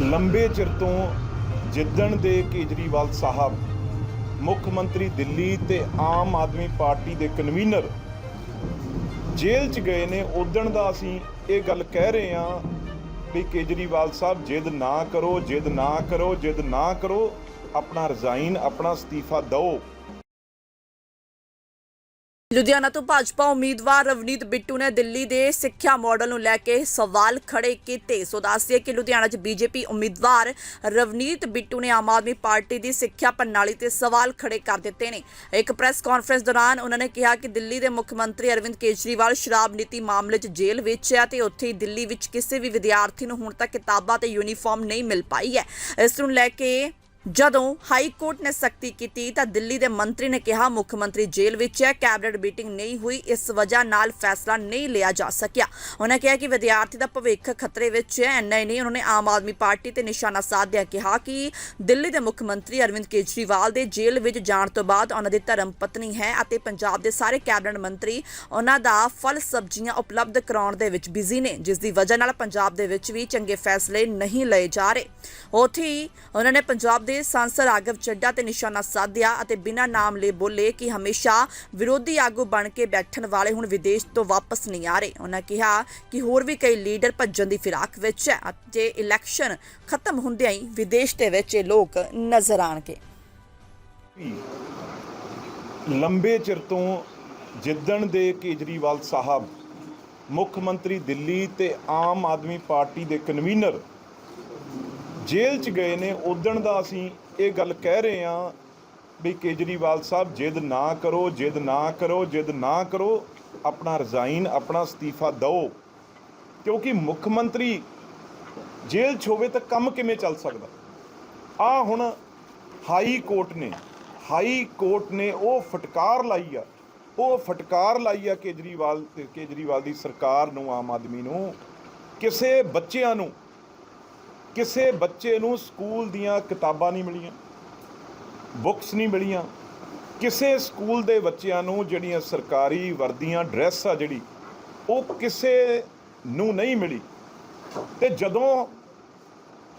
ਲੰਬੇ ਚਿਰ ਤੋਂ ਜਿੱਦਣ ਦੇ ਕੇਜਰੀਵਾਲ ਸਾਹਿਬ ਮੁੱਖ ਮੰਤਰੀ ਦਿੱਲੀ ਤੇ ਆਮ ਆਦਮੀ ਪਾਰਟੀ ਦੇ ਕਨਵੀਨਰ ਜੇਲ੍ਹ 'ਚ ਗਏ ਨੇ, ਉਦਣ ਦਾ ਅਸੀਂ ਇਹ ਗੱਲ ਕਹਿ ਰਹੇ ਹਾਂ ਵੀ ਕੇਜਰੀਵਾਲ ਸਾਹਿਬ ਜਿੱਦ ਨਾ ਕਰੋ, ਜਿੱਦ ਨਾ ਕਰੋ, ਜਿੱਦ ਨਾ ਕਰੋ, ਆਪਣਾ ਰਿਜ਼ਾਈਨ, ਆਪਣਾ ਅਸਤੀਫਾ ਦਿਓ। ਲੁਧਿਆਣਾ ਤੋਂ ਭਾਜਪਾ ਉਮੀਦਵਾਰ ਰਵਨੀਤ ਬਿੱਟੂ ਨੇ ਦਿੱਲੀ ਦੇ ਸਿੱਖਿਆ ਮਾਡਲ ਨੂੰ ਲੈ ਕੇ ਸਵਾਲ ਖੜੇ ਕੀਤੇ। ਸੋ ਦੱਸਿਏ ਕਿ ਲੁਧਿਆਣਾ 'ਚ ਬੀਜੇਪੀ ਉਮੀਦਵਾਰ ਰਵਨੀਤ ਬਿੱਟੂ ਨੇ ਆਮ ਆਦਮੀ ਪਾਰਟੀ ਦੀ ਸਿੱਖਿਆ ਪ੍ਰਣਾਲੀ ਤੇ ਸਵਾਲ ਖੜੇ ਕਰ ਦਿੱਤੇ ਨੇ। ਇੱਕ ਪ੍ਰੈਸ ਕਾਨਫਰੰਸ ਦੌਰਾਨ ਉਹਨਾਂ ਨੇ ਕਿਹਾ ਕਿ ਦਿੱਲੀ ਦੇ ਮੁੱਖ ਮੰਤਰੀ ਅਰਵਿੰਦ ਕੇਜਰੀਵਾਲ ਸ਼ਰਾਬ ਨੀਤੀ ਮਾਮਲੇ 'ਚ ਜੇਲ੍ਹ ਵਿੱਚ ਹੈ ਤੇ ਉੱਥੇ ਹੀ ਦਿੱਲੀ ਵਿੱਚ ਕਿਸੇ ਵੀ ਵਿਦਿਆਰਥੀ ਨੂੰ ਹੁਣ ਤੱਕ ਕਿਤਾਬਾਂ ਤੇ ਯੂਨੀਫਾਰਮ ਨਹੀਂ ਮਿਲ ਪਾਈ ਹੈ। ਇਸ ਨੂੰ ਲੈ ਕੇ ਜਦੋਂ ਹਾਈ ਕੋਰਟ ਨੇ ਸਖਤੀ ਕੀਤੀ ਤਾਂ ਦਿੱਲੀ ਦੇ ਮੰਤਰੀ ਨੇ ਕਿਹਾ, ਮੁੱਖ ਮੰਤਰੀ ਜੇਲ੍ਹ ਵਿੱਚ ਹੈ, ਕੈਬਨਿਟ ਮੀਟਿੰਗ ਨਹੀਂ ਹੋਈ, ਇਸ ਵਜ੍ਹਾ ਨਾਲ ਫੈਸਲਾ ਨਹੀਂ ਲਿਆ ਜਾ ਸਕਿਆ। ਉਹਨਾਂ ਕਿਹਾ ਕਿ ਵਿਦਿਆਰਥੀ ਦਾ ਭਵਿੱਖ ਖਤਰੇ ਵਿੱਚ ਹੈ, ਇੰਨਾ ਹੀ ਨਹੀਂ, ਉਹਨਾਂ ਨੇ ਆਮ ਆਦਮੀ ਪਾਰਟੀ ਤੇ ਨਿਸ਼ਾਨਾ ਸਾਧਿਆ, ਕਿਹਾ ਕਿ ਦਿੱਲੀ ਦੇ ਮੁੱਖ ਮੰਤਰੀ ਅਰਵਿੰਦ ਕੇਜਰੀਵਾਲ ਦੇ ਜੇਲ੍ਹ ਵਿੱਚ ਜਾਣ ਤੋਂ ਬਾਅਦ ਉਹਨਾਂ ਦੀ ਧਰਮ ਪਤਨੀ ਹੈ ਅਤੇ ਪੰਜਾਬ ਦੇ ਸਾਰੇ ਕੈਬਨਿਟ ਮੰਤਰੀ ਉਹਨਾਂ ਦਾ ਫਲ ਸਬਜ਼ੀਆਂ ਉਪਲਬਧ ਕਰਾਉਣ ਦੇ ਵਿੱਚ ਬਿਜ਼ੀ ਨੇ, ਜਿਸ ਦੀ ਵਜ੍ਹਾ ਨਾਲ ਪੰਜਾਬ ਦੇ ਵਿੱਚ ਵੀ ਚੰਗੇ ਫੈਸਲੇ ਨਹੀਂ ਲਏ ਜਾ ਰਹੇ। ਉੱਥੇ ਹੀ ਉਹਨਾਂ ਨੇ ਪੰਜਾਬ ਦੇ ਸਾਂਸਦ ਰਾਘਵ ਚੱਡਾ ਤੇ ਨਿਸ਼ਾਨਾ ਸਾਧਿਆ ਅਤੇ ਬਿਨਾਂ ਨਾਮ ਲਏ ਬੋਲੇ ਕਿ ਹਮੇਸ਼ਾ ਵਿਰੋਧੀ ਆਗੂ ਬਣ ਕੇ ਬੈਠਣ ਵਾਲੇ ਹੁਣ ਵਿਦੇਸ਼ ਤੋਂ ਵਾਪਸ ਨਹੀਂ ਆ ਰਹੇ। ਉਹਨਾਂ ਕਿਹਾ ਕਿ ਹੋਰ ਵੀ ਕਈ ਲੀਡਰ ਭੱਜਣ ਦੀ ਫਿਰਾਕ ਵਿੱਚ ਹੈ ਅਤੇ ਇਲੈਕਸ਼ਨ ਖਤਮ ਹੁੰਦਿਆਂ ਹੀ ਵਿਦੇਸ਼ ਦੇ ਵਿੱਚ ਇਹ ਲੋਕ ਨਜ਼ਰ ਆਣਗੇ ਲੰਬੇ ਚਿਰ ਤੋਂ ਜਿੱਦਣ ਦੇ ਕੇਜਰੀਵਾਲ ਸਾਹਿਬ ਮੁੱਖ ਮੰਤਰੀ ਦਿੱਲੀ ਤੇ ਆਮ ਆਦਮੀ ਪਾਰਟੀ ਦੇ ਕਨਵੀਨਰ ਜੇਲ੍ਹ 'ਚ ਗਏ ਨੇ ਉਦਣ ਦਾ ਅਸੀਂ ਇਹ ਗੱਲ ਕਹਿ ਰਹੇ ਹਾਂ ਵੀ ਕੇਜਰੀਵਾਲ ਸਾਹਿਬ, ਜਿੱਦ ਨਾ ਕਰੋ, ਜਿੱਦ ਨਾ ਕਰੋ, ਜਿੱਦ ਨਾ ਕਰੋ, ਆਪਣਾ ਰਿਜ਼ਾਈਨ, ਆਪਣਾ ਅਸਤੀਫਾ ਦਿਓ। ਕਿਉਂਕਿ ਮੁੱਖ ਮੰਤਰੀ ਜੇਲ੍ਹ 'ਚ ਹੋਵੇ ਤਾਂ ਕੰਮ ਕਿਵੇਂ ਚੱਲ ਸਕਦਾ? ਆ ਹੁਣ ਹਾਈ ਕੋਰਟ ਨੇ, ਹਾਈ ਕੋਰਟ ਨੇ ਉਹ ਫਟਕਾਰ ਲਾਈ ਆ, ਉਹ ਫਟਕਾਰ ਲਾਈ ਆ ਕੇਜਰੀਵਾਲ ਤੇ ਕੇਜਰੀਵਾਲ ਦੀ ਸਰਕਾਰ ਨੂੰ, ਆਮ ਆਦਮੀ ਨੂੰ, ਕਿਸੇ ਬੱਚਿਆਂ ਨੂੰ ਕਿਸੇ ਬੱਚੇ ਨੂੰ ਸਕੂਲ ਦੀਆਂ ਕਿਤਾਬਾਂ ਨਹੀਂ ਮਿਲੀਆਂ ਬੁੱਕਸ ਨਹੀਂ ਮਿਲੀਆਂ, ਕਿਸੇ ਸਕੂਲ ਦੇ ਬੱਚਿਆਂ ਨੂੰ ਜਿਹੜੀਆਂ ਸਰਕਾਰੀ ਵਰਦੀਆਂ ਡਰੈਸ ਆ ਜਿਹੜੀ, ਉਹ ਕਿਸੇ ਨੂੰ ਨਹੀਂ ਮਿਲੀ। ਤੇ ਜਦੋਂ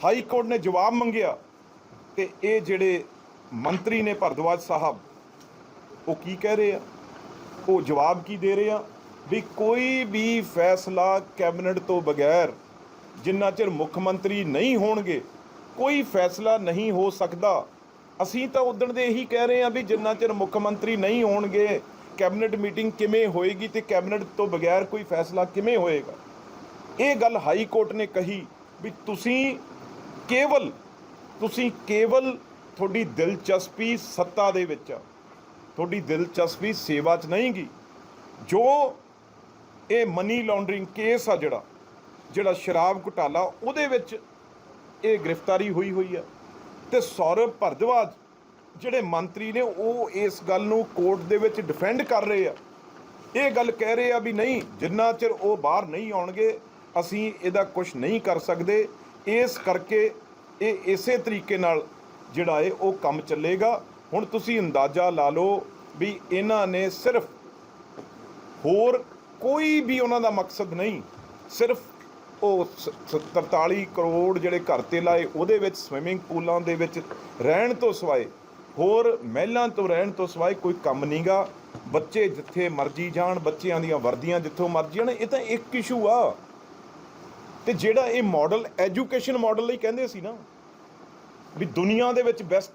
ਹਾਈ ਕੋਰਟ ਨੇ ਜਵਾਬ ਮੰਗਿਆ ਤੇ ਇਹ ਜਿਹੜੇ ਮੰਤਰੀ ਨੇ ਭਰਦਵਾਜ ਸਾਹਿਬ, ਉਹ ਕੀ ਕਹਿ ਰਹੇ ਆ? ਉਹ ਜਵਾਬ ਕੀ ਦੇ ਰਹੇ ਆ? ਵੀ ਕੋਈ ਵੀ ਫੈਸਲਾ ਕੈਬਨਿਟ ਤੋਂ ਬਗੈਰ ਜਿੰਨਾ ਚਿਰ ਮੁੱਖ ਮੰਤਰੀ ਨਹੀਂ ਹੋਣਗੇ, ਕੋਈ ਫੈਸਲਾ ਨਹੀਂ ਹੋ ਸਕਦਾ। ਅਸੀਂ ਤਾਂ ਉਦਣ ਦੇ ਇਹੀ ਕਹਿ ਰਹੇ ਹਾਂ ਵੀ ਜਿੰਨਾ ਚਿਰ ਮੁੱਖ ਮੰਤਰੀ ਨਹੀਂ ਹੋਣਗੇ, ਕੈਬਨਿਟ ਮੀਟਿੰਗ ਕਿਵੇਂ ਹੋਏਗੀ ਤੇ ਕੈਬਨਿਟ ਤੋਂ ਬਗੈਰ ਕੋਈ ਫੈਸਲਾ ਕਿਵੇਂ ਹੋਏਗਾ? ਇਹ ਗੱਲ ਹਾਈ ਕੋਰਟ ਨੇ ਕਹੀ ਵੀ ਤੁਸੀਂ ਕੇਵਲ ਤੁਸੀਂ ਕੇਵਲ ਤੁਹਾਡੀ ਦਿਲਚਸਪੀ ਸੱਤਾ ਦੇ ਵਿੱਚ ਆ। ਤੁਹਾਡੀ ਦਿਲਚਸਪੀ ਸੇਵਾ 'ਚ ਨਹੀਂਗੀ। ਜੋ ਇਹ ਮਨੀ ਲਾਂਡਰਿੰਗ ਕੇਸ ਆ ਜਿਹੜਾ ਜਿਹੜਾ ਸ਼ਰਾਬ ਘੁਟਾਲਾ, ਉਹਦੇ ਵਿੱਚ ਇਹ ਗ੍ਰਿਫਤਾਰੀ ਹੋਈ ਹੋਈ ਆ ਤੇ ਸੌਰਵ ਭਰਦਵਾਜ ਜਿਹੜੇ ਮੰਤਰੀ ਨੇ, ਉਹ ਇਸ ਗੱਲ ਨੂੰ ਕੋਰਟ ਦੇ ਵਿੱਚ ਡਿਫੈਂਡ ਕਰ ਰਹੇ ਆ। ਇਹ ਗੱਲ ਕਹਿ ਰਹੇ ਆ ਵੀ ਨਹੀਂ, ਜਿੰਨਾ ਚਿਰ ਉਹ ਬਾਹਰ ਨਹੀਂ ਆਉਣਗੇ, ਅਸੀਂ ਇਹਦਾ ਕੁਝ ਨਹੀਂ ਕਰ ਸਕਦੇ। ਇਸ ਕਰਕੇ ਇਹ ਇਸੇ ਤਰੀਕੇ ਨਾਲ ਜਿਹੜਾ ਹੈ, ਉਹ ਕੰਮ ਚੱਲੇਗਾ। ਹੁਣ ਤੁਸੀਂ ਅੰਦਾਜ਼ਾ ਲਾ ਲਓ ਵੀ ਇਹਨਾਂ ਨੇ ਸਿਰਫ ਹੋਰ ਕੋਈ ਵੀ ਉਹਨਾਂ ਦਾ ਮਕਸਦ ਨਹੀਂ, ਸਿਰਫ ਉਹ ਸ- ਸ- 43 ਕਰੋੜ ਜਿਹੜੇ ਘਰ ਤੇ ਲਾਏ, ਉਹਦੇ ਵਿੱਚ ਸਵਿਮਿੰਗ ਪੂਲਾਂ ਦੇ ਵਿੱਚ ਰਹਿਣ ਤੋਂ ਸਿਵਾਏ, ਹੋਰ ਮਹਿਲਾਂ ਤੋਂ ਰਹਿਣ ਤੋਂ ਸਿਵਾਏ ਕੋਈ ਕੰਮ ਨਹੀਂਗਾ ਬੱਚੇ ਜਿੱਥੇ ਮਰਜ਼ੀ ਜਾਣ, ਬੱਚਿਆਂ ਦੀਆਂ ਵਰਦੀਆਂ ਜਿੱਥੋਂ ਮਰਜ਼ੀ ਜਾਣ ਇਹ ਤਾਂ ਇੱਕ ਇਸ਼ੂ ਆ। ਤੇ ਜਿਹੜਾ ਇਹ ਮਾਡਲ ਐਜੂਕੇਸ਼ਨ ਮਾਡਲ ਲਈ ਕਹਿੰਦੇ ਸੀ ਨਾ, ਵੀ ਦੁਨੀਆ ਦੇ ਵਿੱਚ ਬੈਸਟ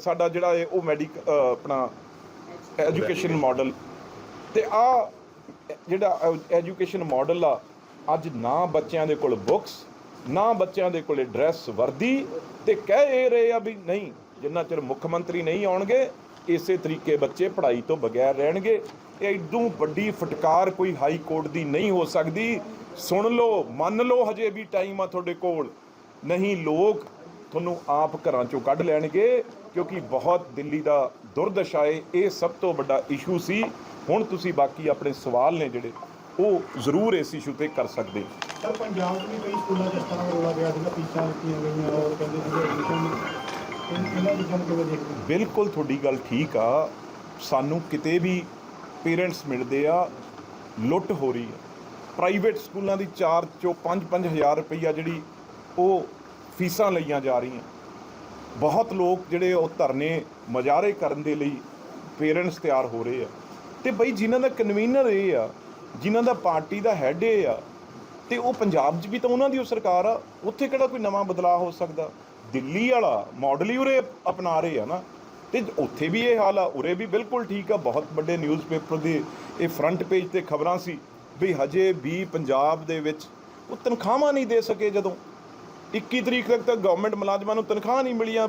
ਸਾਡਾ ਜਿਹੜਾ ਹੈ ਉਹ ਮੈਡੀਕ ਆਪਣਾ ਐਜੂਕੇਸ਼ਨ ਮਾਡਲ ਤੇ ਆ, ਜਿਹੜਾ ਐਜੂਕੇਸ਼ਨ ਮਾਡਲ ਆ ਅੱਜ ਨਾ ਬੱਚਿਆਂ ਦੇ ਕੋਲ ਬੁੱਕਸ ਨਾ ਬੱਚਿਆਂ ਦੇ ਕੋਲੇ ਡਰੈਸ ਵਰਦੀ ਤੇ ਕਹਿ ਇਹ ਰਹੇ ਆ ਵੀ ਨਹੀਂ, ਜਿੰਨਾ ਚਿਰ ਮੁੱਖ ਮੰਤਰੀ ਨਹੀਂ ਆਉਣਗੇ, ਇਸੇ ਤਰੀਕੇ ਬੱਚੇ ਪੜ੍ਹਾਈ ਤੋਂ ਬਗੈਰ ਰਹਿਣਗੇ। ਇਹ ਇਦੋਂ ਵੱਡੀ ਫਟਕਾਰ ਕੋਈ ਹਾਈ ਕੋਰਟ ਦੀ ਨਹੀਂ ਹੋ ਸਕਦੀ। ਸੁਣ ਲਓ, ਮੰਨ ਲਓ ਹਜੇ ਵੀ ਟਾਈਮ ਆ ਤੁਹਾਡੇ ਕੋਲ। ਨਹੀਂ, ਲੋਕ ਤੁਹਾਨੂੰ ਆਪ ਘਰਾਂ ਚੋਂ ਕੱਢ ਲੈਣਗੇ, ਕਿਉਂਕਿ ਬਹੁਤ ਦਿੱਲੀ ਦਾ ਦੁਰਦਸ਼ਾ ਏ। ਇਹ ਸਭ ਤੋਂ ਵੱਡਾ ਇਸ਼ੂ ਸੀ। ਹੁਣ ਤੁਸੀਂ ਬਾਕੀ ਆਪਣੇ ਸਵਾਲ ਨੇ ਜਿਹੜੇ ਉਹ ਜ਼ਰੂਰ ਇਸ ਇਸ਼ੂ ਤੇ ਕਰ ਸਕਦੇ। ਸਰ ਪੰਜਾਬ 'ਚ ਵੀ ਕਈ ਸਕੂਲਾਂ 'ਚ ਇਸ ਤਰ੍ਹਾਂ ਰੋਲਾ ਗਿਆ ਸੀਗਾ ਫੀਸਾਂ ਦਿੱਤੀਆਂ ਗਈਆਂ ਔਰ ਕਹਿੰਦੇ ਸੀਗੇ ਐਡਮਿਸ਼ਨ ਇਹਨਾਂ ਚੀਜ਼ਾਂ ਨੂੰ ਕਿਵੇਂ ਦੇਖਦੇ ਹੋ? ਬਿਲਕੁਲ ਤੁਹਾਡੀ ਗੱਲ ਠੀਕ ਆ। ਸਾਨੂੰ ਕਿਤੇ ਵੀ ਪੇਰੈਂਟਸ ਮਿਲਦੇ ਆ ਲੁੱਟ ਹੋ ਰਹੀ ਆ। ਪ੍ਰਾਈਵੇਟ ਸਕੂਲਾਂ ਦੀ 4 ਚੋਂ 5-5000 ਰੁਪਈਆ ਜਿਹੜੀ ਉਹ ਫੀਸਾਂ ਲਈਆਂ ਜਾ ਰਹੀਆਂ। ਬਹੁਤ ਲੋਕ ਜਿਹੜੇ ਉਹ ਧਰਨੇ ਮਜਾਰੇ ਕਰਨ ਦੇ ਲਈ ਪੇਰੈਂਟਸ ਤਿਆਰ ਹੋ ਰਹੇ ਆ। ਤੇ ਬਈ ਜਿਨ੍ਹਾਂ ਦਾ ਕਨਵੀਨਰ ਇਹ ਆ ਜਿਨ੍ਹਾਂ ਦਾ ਪਾਰਟੀ ਦਾ ਹੈੱਡ ਇਹ ਆ, ਤੇ ਉਹ ਪੰਜਾਬ 'ਚ ਵੀ ਤਾਂ ਉਹਨਾਂ ਦੀ ਉਹ ਸਰਕਾਰ ਆ, ਉੱਥੇ ਕਿਹੜਾ ਕੋਈ ਨਵਾਂ ਬਦਲਾਅ ਹੋ ਸਕਦਾ? ਦਿੱਲੀ ਵਾਲਾ, ਮਾਡਲ ਹੀ ਉਰੇ ਅਪਣਾ ਰਹੇ ਆ ਨਾ। ਤੇ ਉੱਥੇ ਵੀ ਇਹ ਹਾਲ ਆ, ਉਰੇ ਵੀ ਬਿਲਕੁਲ ਠੀਕ ਆ, ਬਹੁਤ ਵੱਡੇ ਨਿਊਜ਼ਪੇਪਰ ਦੇ ਇਹ ਫਰੰਟ ਪੇਜ ਤੇ ਖਬਰਾਂ ਸੀ ਵੀ ਹਜੇ ਵੀ ਪੰਜਾਬ ਦੇ ਵਿੱਚ ਉਹ ਤਨਖਾਹਾਂ ਨਹੀਂ ਦੇ ਸਕੇ ਜਦੋਂ। 21 ਤਰੀਕ ਤੱਕ ਤਾਂ ਗਵਰਨਮੈਂਟ ਮੁਲਾਜ਼ਮਾਂ ਨੂੰ ਤਨਖਾਹ ਨਹੀਂ ਮਿਲੀਆਂ।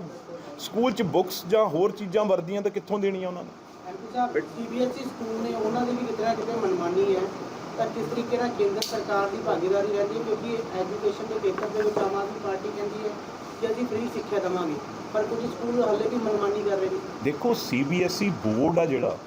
ਸਕੂਲ 'ਚ ਬੁੱਕਸ ਜਾਂ ਹੋਰ ਚੀਜ਼ਾਂ ਵਰਦੀਆਂ ਤਾਂ ਕਿੱਥੋਂ ਦੇਣੀਆਂ ਉਹਨਾਂ ਨੇ? ਐਮਪੀ ਸੀਬੀਐਸਈ ਸਕੂਲ ਨੇ, ਉਹਨਾਂ ਦੀ ਵੀ ਕਿਤੇ ਨਾ ਕਿਤੇ ਮਨਮਾਨੀ ਹੈ। ਤਾਂ ਕਿਸ ਤਰੀਕੇ ਨਾਲ ਕੇਂਦਰ ਸਰਕਾਰ ਦੀ ਭਾਗੀਦਾਰੀ ਰਹਿੰਦੀ ਹੈ, ਕਿਉਂਕਿ ਐਜੂਕੇਸ਼ਨ ਦੇ ਖੇਤਰ ਦੇ ਵਿੱਚ ਆਮ ਆਦਮੀ ਪਾਰਟੀ ਕਹਿੰਦੀ ਹੈ ਕਿ ਅਸੀਂ ਫ੍ਰੀ ਸਿੱਖਿਆ ਦੇਵਾਂਗੇ। ਪਰ ਕੁਝ ਸਕੂਲ ਹਾਲੇ ਵੀ ਮਨਮਾਨੀ ਕਰ ਰਹੇ ਨੇ। ਦੇਖੋ ਸੀਬੀਐਸਈ ਬੋਰਡ ਆ ਜਿਹੜਾ,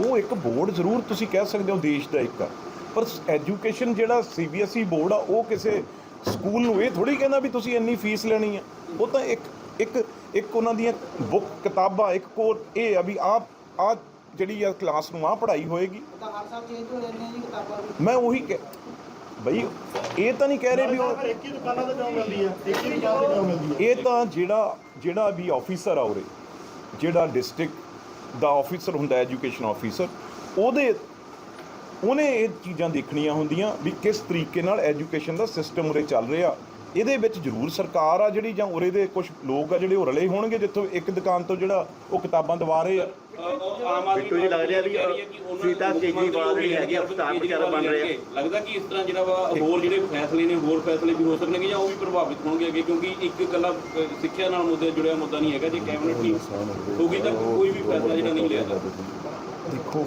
ਉਹ ਇੱਕ ਬੋਰਡ ਜ਼ਰੂਰ ਤੁਸੀਂ ਕਹਿ ਸਕਦੇ ਹੋ ਦੇਸ਼ ਦਾ ਇੱਕ ਆ। ਪਰ ਐਜੂਕੇਸ਼ਨ ਜਿਹੜਾ ਸੀਬੀਐਸਈ ਬੋਰਡ ਆ, ਉਹ ਕਿਸੇ ਸਕੂਲ ਨੂੰ ਇਹ ਥੋੜੀ ਕਹਿੰਦਾ ਵੀ ਤੁਸੀਂ ਇੰਨੀ ਫੀਸ ਲੈਣੀ ਆ। ਉਹ ਤਾਂ ਇੱਕ ਇੱਕ ਇੱਕ ਉਹਨਾਂ ਦੀਆਂ ਬੁੱਕ ਕਿਤਾਬਾਂ, ਇੱਕ ਕੋਰ ਇਹ ਆ ਵੀ ਆਹ ਆ ਜਿਹੜੀ ਆ ਕਲਾਸ ਨੂੰ ਆ ਪੜ੍ਹਾਈ ਹੋਏਗੀ। ਉਹ ਤਾਂ ਹਰ ਸਾਲ ਚੇਂਜ ਹੋ ਜਾਂਦੀਆਂ ਜੀ ਕਿਤਾਬਾਂ ਵੀ ਮੈਂ ਉਹੀ ਕਹਿ ਬਈ ਇਹ ਤਾਂ ਨਹੀਂ ਕਹਿ ਰਹੇ ਵੀ ਉਹ ਇੱਕ ਹੀ ਦੁਕਾਨਾਂ ਤੇ ਕਿਉਂ ਮਿਲਦੀ ਹੈ ਇੱਕ ਹੀ ਦੁਕਾਨ ਤੇ ਕਿਉਂ ਮਿਲਦੀ ਹੈ ਇਹ ਤਾਂ ਜਿਹੜਾ ਜਿਹੜਾ ਵੀ ਆਫੀਸਰ ਆ ਉਰੇ ਜਿਹੜਾ ਡਿਸਟ੍ਰਿਕਟ ਦਾ ਆਫੀਸਰ ਹੁੰਦਾ ਐਜੂਕੇਸ਼ਨ ਆਫੀਸਰ ਉਹਦੇ ਉਹਨੇ ਇਹ ਚੀਜ਼ਾਂ ਦੇਖਣੀਆਂ ਹੁੰਦੀਆਂ ਵੀ ਕਿਸ ਤਰੀਕੇ ਨਾਲ ਐਜੂਕੇਸ਼ਨ ਦਾ ਸਿਸਟਮ ਉਰੇ ਚੱਲ ਰਿਹਾ। ਇਹਦੇ ਵਿੱਚ ਜ਼ਰੂਰ ਸਰਕਾਰ ਆ ਜਿਹੜੀ ਜਾਂ ਉਰੇ ਦੇ ਕੁਝ ਲੋਕ ਆ ਜਿਹੜੇ ਉਹ ਰਲੇ ਹੋਣਗੇ ਜਿੱਥੋਂ ਇੱਕ ਦੁਕਾਨ ਤੋਂ ਜਿਹੜਾ ਉਹ ਕਿਤਾਬਾਂ ਦਵਾ ਰਹੇ ਆ। ਬਿੱਟੂ ਜੀ ਲੱਗ ਰਿਹਾ ਵੀ ਸੀਤਾ ਕੇਜਰੀਵਾਲ ਜਿਹੜੀ ਹੈਗੀ ਸਟਾਰ ਪ੍ਰਚਾਰਕ ਬਣ ਰਹੇ। ਲੱਗਦਾ ਕਿ ਇਸ ਤਰ੍ਹਾਂ ਜਿਹੜਾ ਵਾ ਹੋਰ ਜਿਹੜੇ ਫੈਸਲੇ ਨੇ ਹੋਰ ਫੈਸਲੇ ਵੀ ਹੋ ਸਕਣਗੇ ਜਾਂ ਉਹ ਵੀ ਪ੍ਰਭਾਵਿਤ ਹੋਣਗੇ ਅੱਗੇ? ਕਿਉਂਕਿ ਇੱਕ ਇਕੱਲਾ ਸਿੱਖਿਆ ਨਾਲ ਮੁੱਦੇ ਜੁੜਿਆ ਮੁੱਦਾ ਨਹੀਂ ਹੈਗਾ ਜੇ ਕੈਬਨਿਟ ਠੀਕ ਹੋਊਗੀ ਤਾਂ ਕੋਈ ਵੀ ਫੈਸਲਾ ਜਿਹੜਾ ਨਹੀਂ ਲਿਆ ਜਾ ਦੇਖੋ